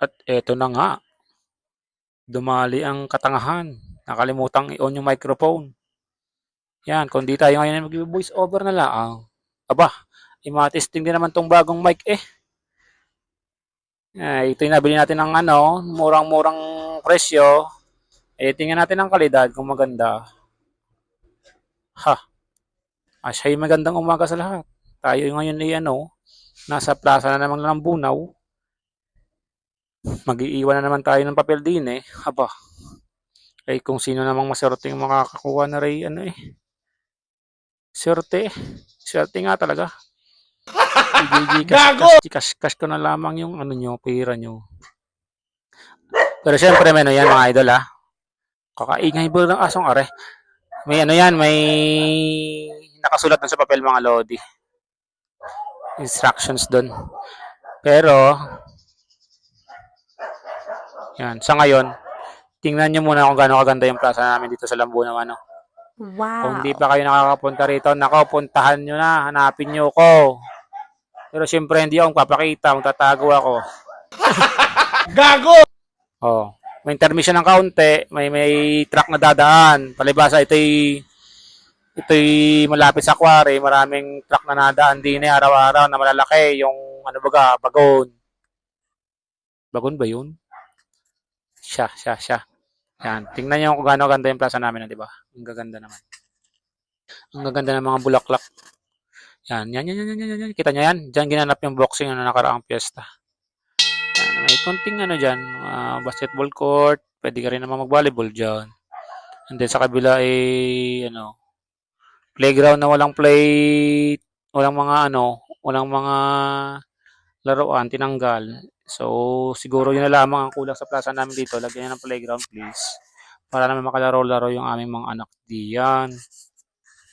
At eto na nga, dumali ang katangahan. Nakalimutang i-on yung microphone. Yan, kung di tayo ngayon mag-voice over na lang. Aba, imatesting din naman tong bagong mic eh. Eh, ito yung nabili natin ng ano, murang-murang presyo. Eh, tingnan natin ang kalidad kung maganda. Ha. Siya yung magandang umaga sa lahat. Tayo ngayon ay ano, nasa plaza na naman ng Bunaw. Mag-iiwan na naman tayo ng papel din eh. Aba. Eh, kung sino namang maswerte yung makakakuha na rin, ano eh. Swerte. Swerte nga talaga. Gago! Cash, cash ko na lamang yung ano nyo, pera nyo. Pero syempre, may ano yan mga idol ah. Kakaingay ba ng asong are? May ano yan, may nakasulat na sa papel mga lodi. Instructions doon. Pero, yan, sa ngayon, tingnan nyo muna kung gaano kaganda yung plaza namin dito sa Lambunaw. Ano. Kung Wow. hindi pa kayo nakakapunta rito, nako, puntahan nyo na, hanapin nyo ko. Pero syempre, hindi ako papakita, magtatago ako. Gago! Oh, may intermission ng kaunti, may may truck na dadaan. Palibasa ito'y ito'y malapit sa quarry, maraming truck na nadaan din eh, araw-araw na malalaki, yung ano baga, bagon. Bagon ba yun? Siya, siya, siya. Yan, tingnan niyo kung gaano ganda yung plaza namin, di ba? Ang gaganda naman. Ang gaganda ng mga bulaklak. Yan, yan, yan, yan, yan, yan, yan. Kita niyo yan? Diyan ginanap yung boxing na nakaraang piyesta. Yan, may konting ano dyan, mga basketball court, pwede ka rin naman mag-volleyball dyan. And then sa kabila ay, ano, playground na walang play, walang mga ano, walang mga laruan, tinanggal. So, siguro yun na lamang ang kulang sa plaza namin dito. Lagyan niya ng playground, please. Para naman makalaro-laro yung aming mga anak diyan.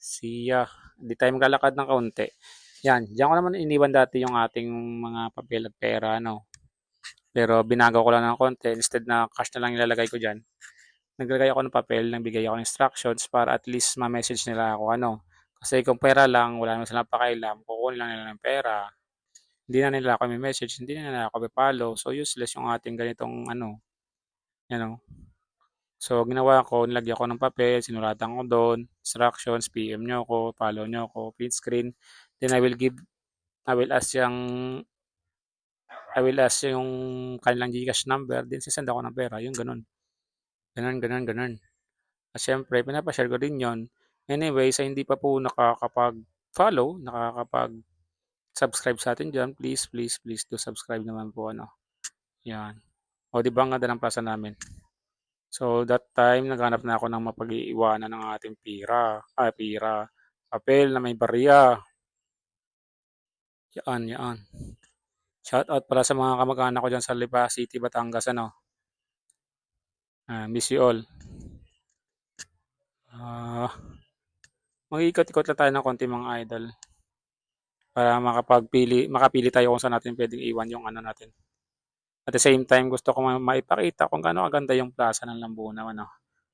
Siya. Hindi tayo maglalakad ng kaunti. Yan. Diyan ko naman iniwan dati yung ating mga papel at pera, ano. Pero binagaw ko lang ng konti. Instead na cash na lang ilalagay ko dyan. Naglagay ako ng papel, nagbigay ako ng instructions para at least ma-message nila ako ano. Kasi kung pera lang, wala naman silang pakailam, kukunin lang nila ng pera. Hindi na nila ako may message, hindi na nila ako may follow. So useless yung ating ganitong ano, you know. So ginawa ko, nilagyan ko ng papel, sinulatan ko doon, instructions, PM nyo ako, follow nyo ako, print screen. Then I will give, I will ask yung I will ask yung kanilang Gcash number, din sisend ako ng pera, yung ganun. Ganun, ganun, ganun. At syempre, pinapashare ko din yon. Anyway, sa hindi pa po nakakapag-follow, nakakapag-subscribe sa atin dyan, please, please, please do subscribe naman po, ano. Yan. O, di ba ang ganda ng plaza namin? So, that time, naghanap na ako ng mapag-iiwanan ng ating pira. Ah, pira. Papel na may barya. Yan, yan. Shout out pala sa mga kamag-anak ko dyan sa Lipa City, Batangas, ano. Ah, miss you all. Ah, mag-iikot-ikot lang tayo ng konti mga idol. Para makapagpili, makapili tayo kung saan natin pwedeng iwan yung ano natin. At the same time, gusto ko ma- maipakita kung gaano kaganda yung plaza ng Lambunaw, ano.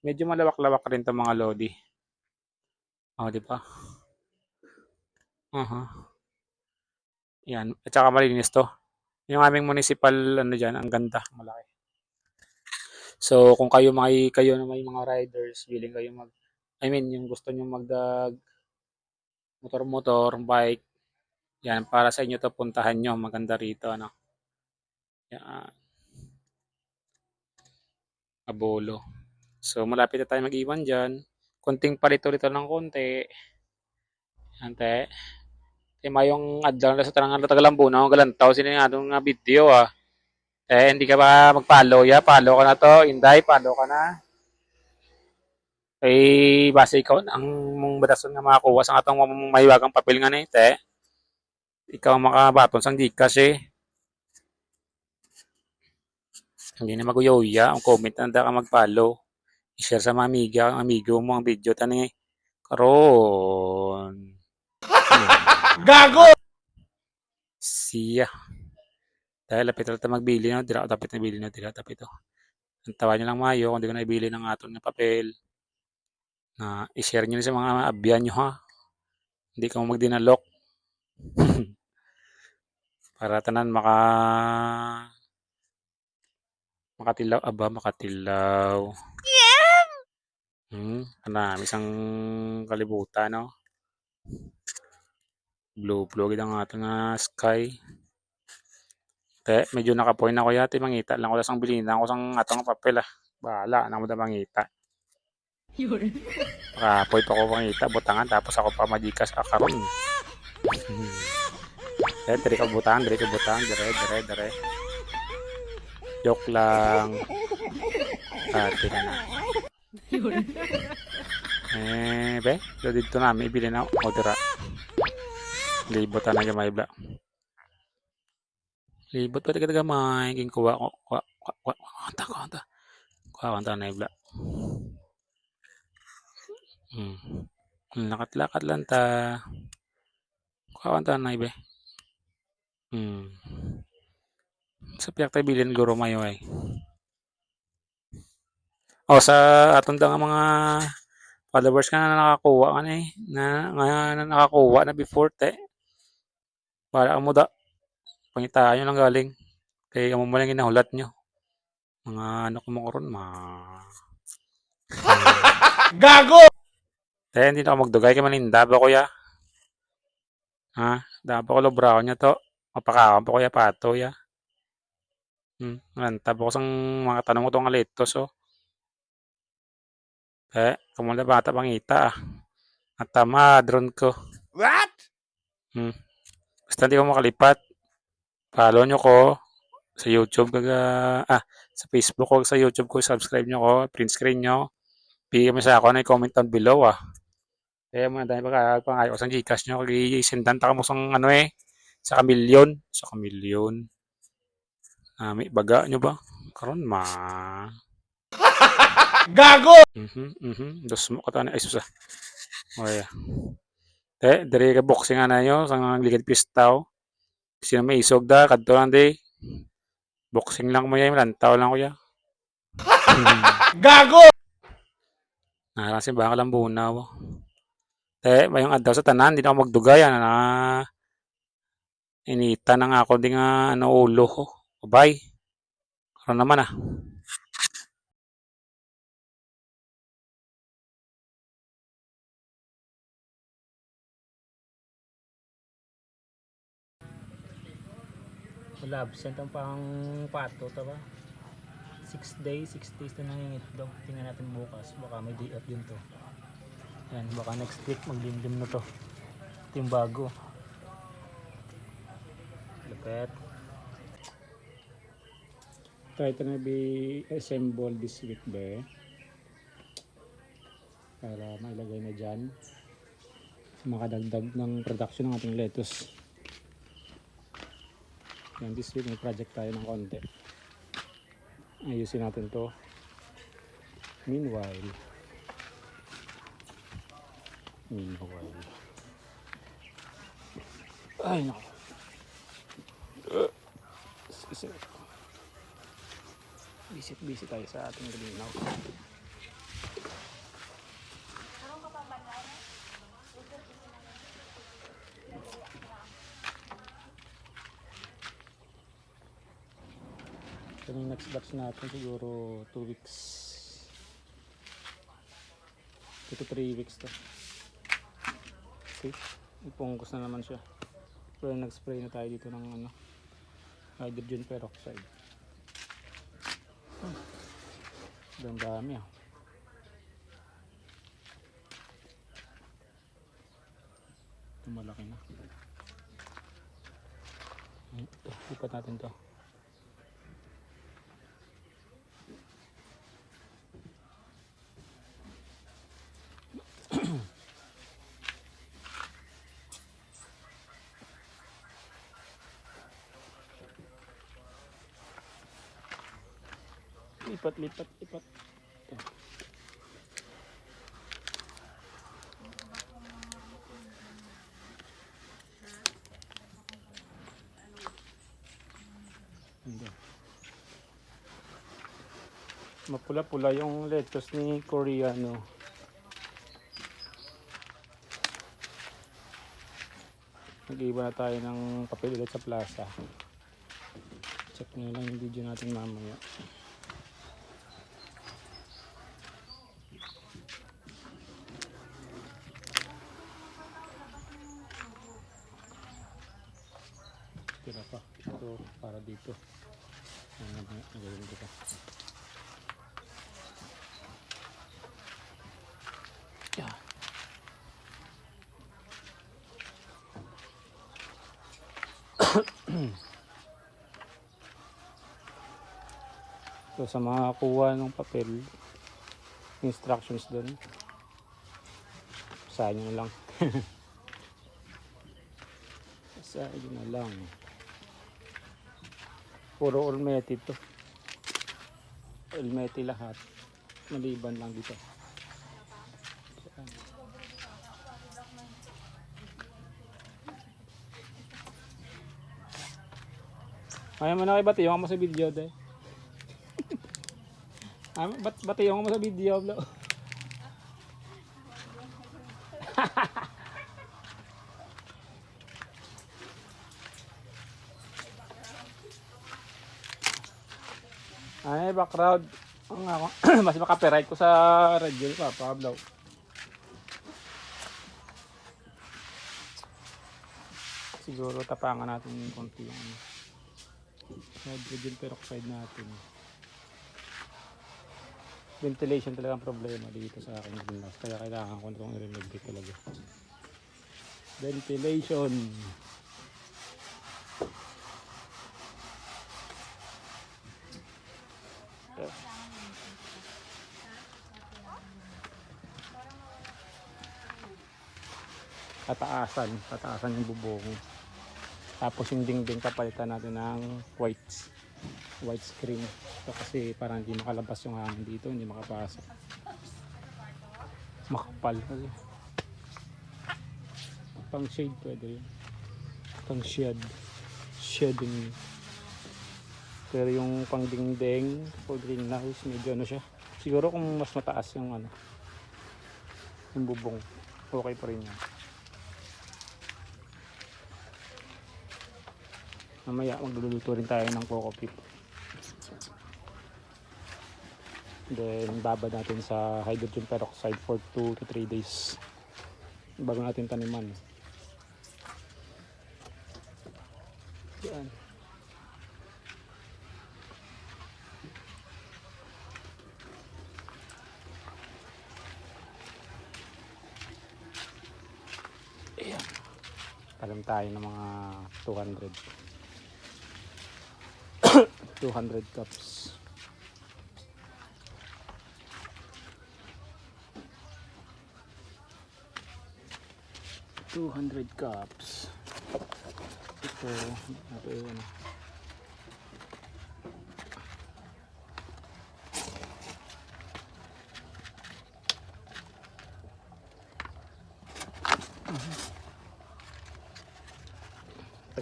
Medyo malawak-lawak rin 'tong mga lodi. Oh, di ba? Aha. Yan. At saka malinis to. Yung aming municipal, ano dyan, ang ganda, malaki. So, kung kayo may, kayo na may mga riders, willing kayo mag, I mean, yung gusto nyo magdag motor-motor, bike, yan, para sa inyo to puntahan nyo, maganda rito, ano. Yan. Abolo. So, malapit na tayo mag-iwan dyan. Kunting palito-lito ng konti. Yan, te. Te, mayong adlaw na sa tanang tagalambo na galantaw sila nga itong video ah. Eh, hindi ka ba mag-follow ya? Follow ka na to. Inday, follow ka na. Eh, base ikaw ang mong batason nga makakuha sa atong mahiwagang papel nga na te. Ikaw makabaton sang Gcash eh. Hindi na maguyoya. Ang comment na ka mag-follow. I-share sa mga amiga, amigo mo ang video. Tani, karon. Gago! Siya. Dahil lapit na magbili no, dira dapat na bili no, dira dapat ito. Ang tawa niyo lang mayo kung di ko na ibili ng aton nga papel. Na i-share niyo sa mga abyan niyo ha. Hindi ka magdinalok. Para tanan maka Makatilaw, aba, makatilaw. Hmm, marami isang kalibutan, no? Blue, blue, gid ang ato nga sky. Te, medyo nakapoint ako yati, mangita lang ko sang bilhin ako sang atong papel, ah. Bahala, na mo da mangita. Nakapoint pa ko mangita, butangan, tapos ako pa majikas akaron. Hmm. Eh, dire ka butangan, dire ka butangan, dire, dire, dire. Joke lang. Ate ka na. Eh, be, so dito namin ibili na o tira. Libot na gamay bla. Libot pa taga gamay king kuha ko kuha kuha kuha kanta kanta. Kuha kanta na bla. Hmm. Lakat-lakat lang ta. Kuha kanta na ibe. Hmm. Sa piyak tayo bilin guro mayo ay. O sa atong nga mga followers ka na nakakuha ka na eh. Na, nga na nakakuha na before te. Para mo da. Pangitaan nyo lang galing. Kaya mo mo lang ginahulat nyo. Mga ano karon ma... Gago! Te, hindi na ako magdugay kay maninda ba kuya? Ha? Dapat ko lobraw niya to. Mapakawan pa kuya pato ya. Hmm, nanta ko sang mga tanong ko tong aletos oh. Eh, kumula bata pangita ah. At tama, drone ko. What? Basta hindi ko makalipat. Follow nyo ko sa YouTube kaga ah sa Facebook ko sa YouTube ko subscribe nyo ko print screen nyo bigyan mo sa ako na comment down below ah kaya mo na dahil baka pangayo sa Gcash nyo kagi sendan ta mo sang ano eh sa kamilyon. Sa kamilyon. Ah may baga nyo ba? Karon ma. Gago! mhm mhm. Dos mo kata na. Ay susa. Oya te dire ka boxing ana nyo sang ligid pistaw. Sino may isog da kadto lang di. Boxing lang mo yan lantaw lang ko ya Gago! Ah, kasi baka lang bunaw. Te, mayong adlaw sa tanan, di na ako magdugay. Ano na, inita na nga ako, di nga, ano, ulo ko. Bye. Karoon naman ah. Wala, absent ang pang pato, taba. 6 days, 6 days na nangingit daw. Tingnan natin bukas. Baka may day off din to. Yan, baka next week maglimlim na to. Ito yung bago. Lupet. Try to na be assemble this week be. Para mailagay na dyan. Makadagdag ng production ng ating lettuce. Yan, this week may project tayo ng konti. Ayusin natin to. Meanwhile, meanwhile, ay nako. Uh. Visit busy tayo sa ating galinaw. Ito yung next batch natin siguro 2 weeks 2 to 3 weeks to see ipungkos na naman siya pero nag-spray na tayo dito ng ano hydrogen peroxide Ang dami ah. Ito malaki na. Ito, lipat natin to. Lipat, lipat, lipat. Ando. Mapula-pula yung lettuce ni Koreano. Nag-iba na tayo ng papel ulit sa plaza. Check nyo lang yung video natin mamaya. Dito. Ano ba? Nagawin dito. Yeah. So sa mga kuha ng papel, instructions doon. Sa nyo na lang. Sa nyo na lang. Puro Olmeti to. Olmeti lahat. Maliban lang dito. Ayaw mo na kay Batiyo mo sa video de. Ah, bat Batiyo mo sa video bro. background. Ang ako, mas makapiright ko sa radio pa, Pablo. Siguro tapangan natin yung konti yung ano, hydrogen peroxide natin. Ventilation talaga ang problema dito sa greenhouse. Kaya kailangan ko itong i-remedy talaga. Ventilation. Tataasan. Tataasan yung bubong. Tapos yung dingding papalitan natin ng white white screen. Ito kasi parang hindi makalabas yung hangin dito, hindi makapasok. Makapal kasi. Pang shade pwede yun. Pang shed. Shedding. Pero yung pang dingding o greenhouse, medyo ano siya. Siguro kung mas mataas yung ano, yung bubong, okay pa rin yan. Mamaya magluluto rin tayo ng coco pit. Then babad natin sa hydrogen peroxide for 2 to 3 days bago natin taniman. Yan. Talam tayo ng mga 200. 200 cups. Two hundred cups. Ito, ito yun.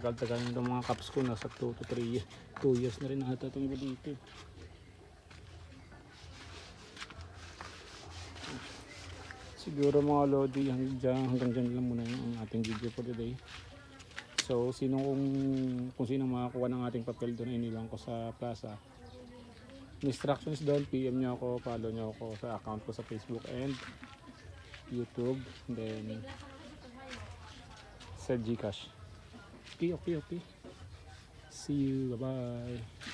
Tagal-tagal na itong mga cups ko. Nasa 2 to 3 years. 2 years na rin ata itong iba dito. Siguro mga Lodi, hanggang, hanggang dyan lang muna yung ating video for today. So, sino kung, kung sino makakuha ng ating papel doon, inilang ko sa plaza. Instructions doon, PM nyo ako, follow nyo ako sa account ko sa Facebook and YouTube. Then, sa Gcash. Okay, okay, okay. See you. Bye-bye.